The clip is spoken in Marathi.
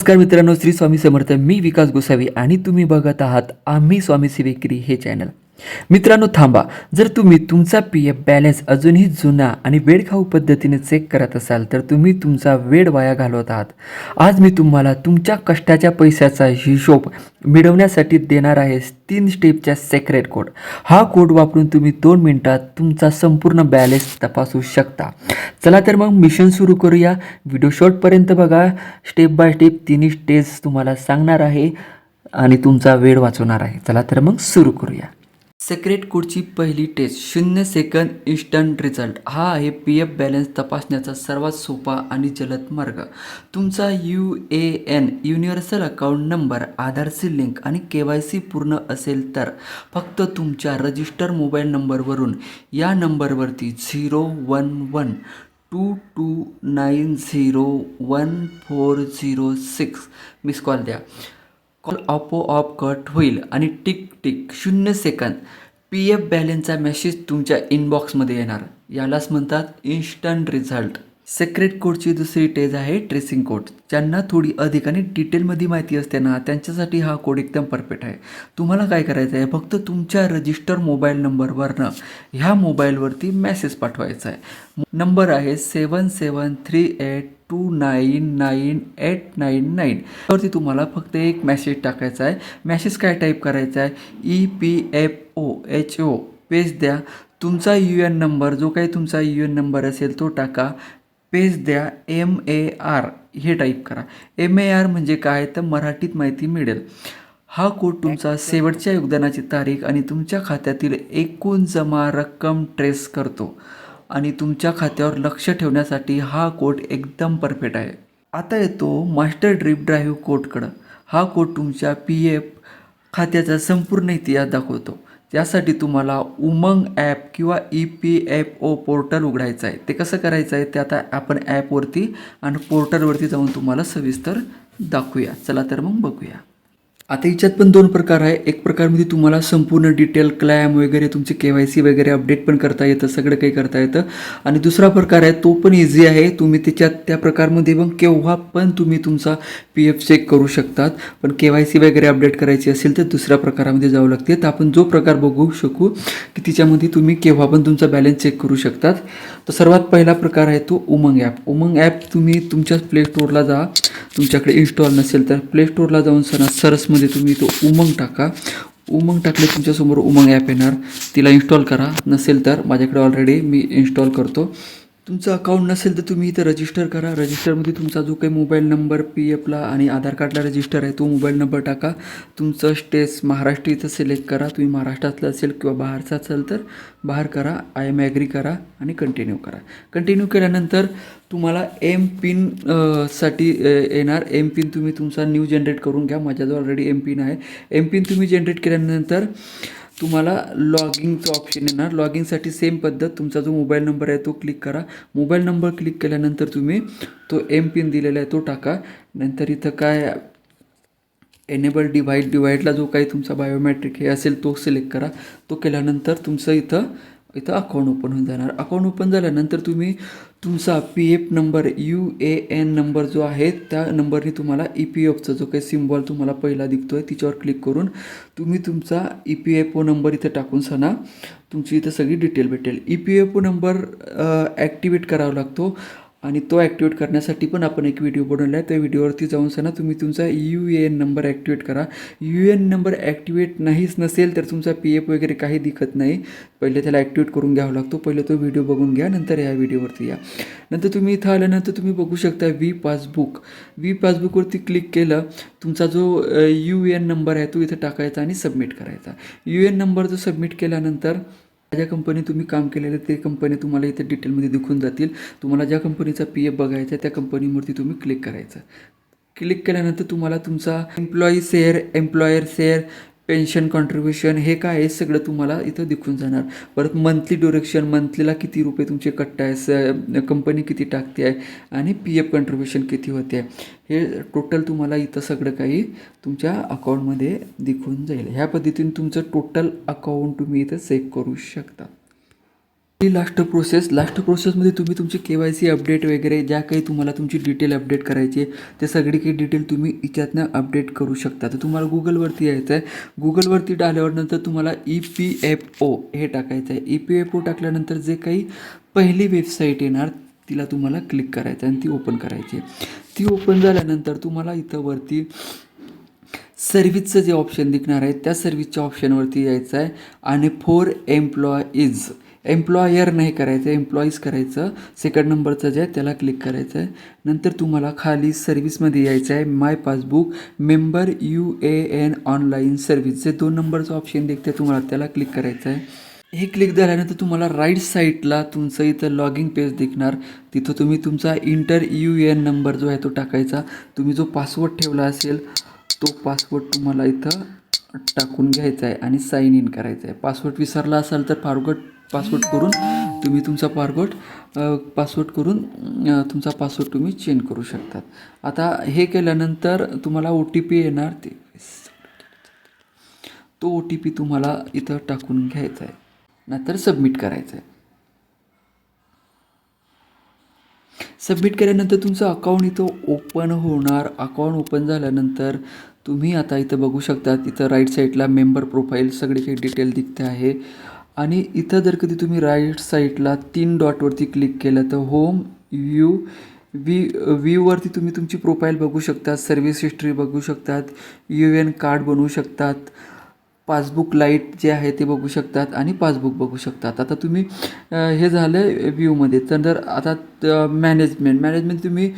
नमस्कार मित्रांनो श्री स्वामी समर्थ मी विकास गोसावी आणि तुम्ही बघत आहात आम्ही स्वामी सेवेकरी हे चॅनल मित्रांनो थांबा. जर तुम्ही तुमचा पी एफ बॅलन्स अजूनही जुना आणि वेळखाऊ पद्धतीने चेक करत असाल तर तुम्ही तुमचा वेळ वाया घालवत आहात. आज मी तुम्हाला तुमच्या कष्टाच्या पैशाचा हिशोब मिळवण्यासाठी देणार आहे तीन स्टेपच्या सेक्रेट कोड हा कोड वापरून तुम्ही दोन मिनटात तुमचा संपूर्ण बॅलन्स तपासू शकता. चला तर मग मिशन सुरू करूया. व्हिडिओ शॉर्टपर्यंत बघा. स्टेप बाय स्टेप तिन्ही स्टेज तुम्हाला सांगणार आहे आणि तुमचा वेळ वाचवणार आहे. चला तर मग सुरू करूया. सेक्रेट कोडची पहिली टेस्ट शून्य सेकंद इन्स्टंट रिझल्ट हा आहे पी एफ बॅलन्स तपासण्याचा सर्वात सोपा आणि जलद मार्ग. तुमचा U A N universal account number आधारशी लिंक आणि के वाय सी पूर्ण असेल तर फक्त तुमच्या रजिस्टर मोबाईल नंबरवरून या नंबरवरती zero one one two two nine zero one four zero six miss call द्या. कॉल आपोआप कट होईल आणि टिक टिक शून्य सेकंद पी एफ बॅलन्सचा मेसेज तुमच्या इनबॉक्समध्ये येणार. यालाच म्हणतात इन्स्टंट रिझल्ट सेक्रेट कोडची दुसरी टेज आहे ट्रेसिंग कोड ज्यांना थोडी अधिक आणि डिटेलमध्ये माहिती असते ना त्यांच्यासाठी हा कोड एकदम परफेक्ट आहे. तुम्हाला काय करायचं आहे? फक्त तुमच्या रजिस्टर मोबाईल नंबरवरनं ह्या मोबाईलवरती मेसेज पाठवायचा आहे. नंबर आहे seven seven three eight two nine nine eight nine nine त्यावरती तुम्हाला फक्त एक मेसेज टाकायचा आहे. मेसेज काय टाईप करायचा आहे? E P F O H O space द्या. तुमचा यू एन नंबर जो काही तुमचा यू एन नंबर असेल तो टाका. पेज द्या. एम ए आर हे टाईप करा. एम ए आर म्हणजे काय? तर मराठीत माहिती मिळेल. हा कोड तुमचा शेवटच्या योगदानाची तारीख आणि तुमच्या खात्यातील एकूण जमा रक्कम ट्रेस करतो. आणि तुमच्या खात्यावर लक्ष ठेवण्यासाठी हा कोड एकदम परफेक्ट आहे. आता येतो मास्टर ड्रीप ड्राईव्ह कोडकडं. हा कोड तुमच्या पी एफ खात्याचा संपूर्ण इतिहास दाखवतो. त्यासाठी तुम्हाला उमंग ॲप किंवा E P F O portal उघडायचं आहे. ते कसं करायचं आहे ते आता आपण ॲपवरती आणि पोर्टलवरती जाऊन तुम्हाला सविस्तर दाखवूया. चला तर मग बघूया. आता याच्यात पण दोन प्रकार आहे. एक प्रकारमध्ये तुम्हाला संपूर्ण डिटेल क्लॅम वगैरे तुमचे के वाय सी वगैरे अपडेट पण करता येतं सगळं काही करता येतं. आणि दुसरा प्रकार आहे तो पण इझी आहे. तुम्ही त्याच्यात त्या प्रकारमध्ये पण केव्हा पण तुम्ही तुमचा पी एफ चेक करू शकतात. पण के वाय सी वगैरे अपडेट करायची असेल तर दुसऱ्या प्रकारामध्ये जावं लागते. तर आपण जो प्रकार बघू शकू की तिच्यामध्ये तुम्ही केव्हा पण तुमचा बॅलन्स चेक करू शकतात. तर सर्वात पहिला प्रकार आहे तो उमंग ॲप उमंग ॲप तुम्ही तुमच्या प्ले स्टोअरला जा. तुमच्याकडे इन्स्टॉल नसेल तर प्ले स्टोअरला जाऊन सर सरसमध्ये तुम्ही तो उमंग टाका. उमंग टाकले तुमच्यासमोर उमंग ॲप येणार. तिला इन्स्टॉल करा. नसेल तर माझ्याकडे ऑलरेडी मी इन्स्टॉल करतो. तुमचं अकाउंट नसेल तर तुम्ही इथं रजिस्टर करा. रजिस्टरमध्ये तुमचा जो काही मोबाईल नंबर पी एफला आणि आधार कार्डला रजिस्टर आहे तो मोबाईल नंबर टाका. तुमचं स्टेस महाराष्ट्र इथं सिलेक्ट करा. तुम्ही महाराष्ट्रातलं असेल किंवा बाहेरचा असेल तर बाहेर करा. आय एम ॲग्री करा आणि कंटिन्यू करा. कंटिन्यू केल्यानंतर तुम्हाला एम पिनसाठी येणार. एम पिन तुम्ही तुमचा न्यू जनरेट करून घ्या. माझ्याजवळ ऑलरेडी एम पिन आहे. एम पिन तुम्ही जनरेट केल्यानंतर तुम्हाला लॉगिंगचं ऑप्शन येणार. लॉगिंगसाठी सेम पद्धत तुमचा जो मोबाईल नंबर आहे तो क्लिक करा. मोबाईल नंबर क्लिक केल्यानंतर तुम्ही तो एम पिन दिलेला आहे तो टाका. नंतर इथं काय एनेबल डिवाईड डिवाईडला जो काही तुमचा बायोमॅट्रिक हे असेल तो सिलेक्ट करा. तो केल्यानंतर तुमचं इथं इथं अकाउंट ओपन होऊन जाणार. अकाउंट ओपन झाल्यानंतर तुम्ही तुमचा P F number U A N number जो आहे त्या नंबरने तुम्हाला ई पी एफचा जो काही सिम्बॉल तुम्हाला पहिला दिसतो आहे तिच्यावर क्लिक करून तुम्ही तुमचा E P F O number इथं टाकून सणा. तुमची इथं सगळी डिटेल भेटेल. E P F O number activate करावा लागतो. आणि तो ॲक्टिवेट करण्यासाठी पण आपण एक व्हिडिओ बनवला आहे. त्या व्हिडिओवरती जाऊन सांगा तुम्ही तुमचा U A N number activate करा. यू एन नंबर ॲक्टिवेट नाहीच नसेल तर तुमचा पी एफ वगैरे काही दिखत नाही. पहिले त्याला ॲक्टिवेट करून घ्यावा लागतो. पहिले तो व्हिडिओ बघून घ्या नंतर या व्हिडिओवरती या. नंतर तुम्ही इथं आल्यानंतर तुम्ही बघू शकता व्ही पासबुक व्ही पासबुकवरती क्लिक केलं तुमचा जो यू एन नंबर आहे तो इथं टाकायचा आणि सबमिट करायचा. यू एन नंबर जो सबमिट केल्यानंतर ज्या कंपनी तुम्ही काम केलेलं ते कंपनी तुम्हाला इथे डिटेलमध्ये दिखून जातील. तुम्हाला ज्या कंपनीचा पी एफ बघायचा त्या कंपनीवरती तुम्ही क्लिक करायचं. क्लिक केल्यानंतर तुम्हाला तुमचा employee share employer share pension contribution हे काय आहे? सगळं तुम्हाला इथं दिखून जाणार. परत मंथली ड्युरेक्शन मंथलीला किती रुपये तुमचे कट्ट आहे? स कंपनी किती टाकते आहे? आणि पी एफ कॉन्ट्रीब्युशन किती होते आहे? हे टोटल तुम्हाला इथं सगळं काही तुमच्या अकाउंटमध्ये दिखून जाईल. ह्या पद्धतीने तुमचं टोटल अकाउंट तुम्ही इथं सेव्ह करू शकता. ही लास्ट प्रोसेस लास्ट प्रोसेसमध्ये तुम्ही तुमची के वाय सी अपडेट वगैरे ज्या काही तुम्हाला तुमची डिटेल अपडेट करायची आहे ते सगळी काही डिटेल तुम्ही याच्यातनं अपडेट करू शकता. तर तुम्हाला गुगलवरती यायचं आहे गुगलवरती टाकल्यावर नंतर तुम्हाला ई पी एफ ओ हे टाकायचं आहे ई पी एफ ओ टाकल्यानंतर जे काही पहिली वेबसाईट येणार तिला तुम्हाला क्लिक करायचं आहे आणि ती ओपन करायची आहे. ती ओपन झाल्यानंतर तुम्हाला इथं वरती सर्व्हिसचं जे ऑप्शन दिखणार आहे त्या सर्व्हिसच्या ऑप्शनवरती यायचं आहे आणि फोर एम्प्लॉईज एम्प्लॉयर नाही करायचं एम्प्लॉईज करायचं. सेकंड नंबरचं जे आहे त्याला क्लिक करायचं आहे नंतर तुम्हाला खाली सर्व्हिसमध्ये यायचं आहे my passbook member U A N online service जे दोन नंबरचं ऑप्शन देखते तुम्हाला त्याला क्लिक करायचं आहे हे क्लिक झाल्यानंतर तुम्हाला राईट साईडला तुमचं इथं लॉगिंग पेज दिसणार. तिथं तुम्ही तुमचा इंटर यू एन नंबर जो आहे तो टाकायचा. तुम्ही जो पासवर्ड ठेवला असेल तो पासवर्ड तुम्हाला इथं टाकून घ्यायचा आहे आणि साईन इन करायचं आहे. पासवर्ड विसरला असाल तर फारगट पासवर्ड करून तुम्ही तुमचा पासवर्ड पासवर्ड करून तुमचा पासवर्ड तुम्ही चेंज करू शकतात. आता हे केल्यानंतर तुम्हाला ओ टी पी येणार ते. तो ओ टी पी तुम्हाला इथं टाकून घ्यायचा आहे. नंतर सबमिट करायचं आहे. सबमिट केल्यानंतर तुमचं अकाउंट इथं ओपन होणार. अकाउंट ओपन झाल्यानंतर तुम्ही आता इथं बघू शकता इथं राईट साईडला मेंबर प्रोफाईल सगळे काही डिटेल दिसते आहे. आणि इथं जर कधी तुम्ही राईट साईडला तीन डॉटवरती क्लिक केलं तर होम व्यू वी व्ह्यूवरती तुम्ही तुमची प्रोफाईल बघू शकता सर्व्हिस हिस्ट्री बघू शकतात यू एन कार्ड बनवू शकतात पासबुक लाइट जे आहे ते बघू शकतात आणि पासबुक बघू शकतात. आता तुम्ही हे झालं व्ह्यूमध्ये तर आता मॅनेजमेंट मॅनेजमेंट तुम्ही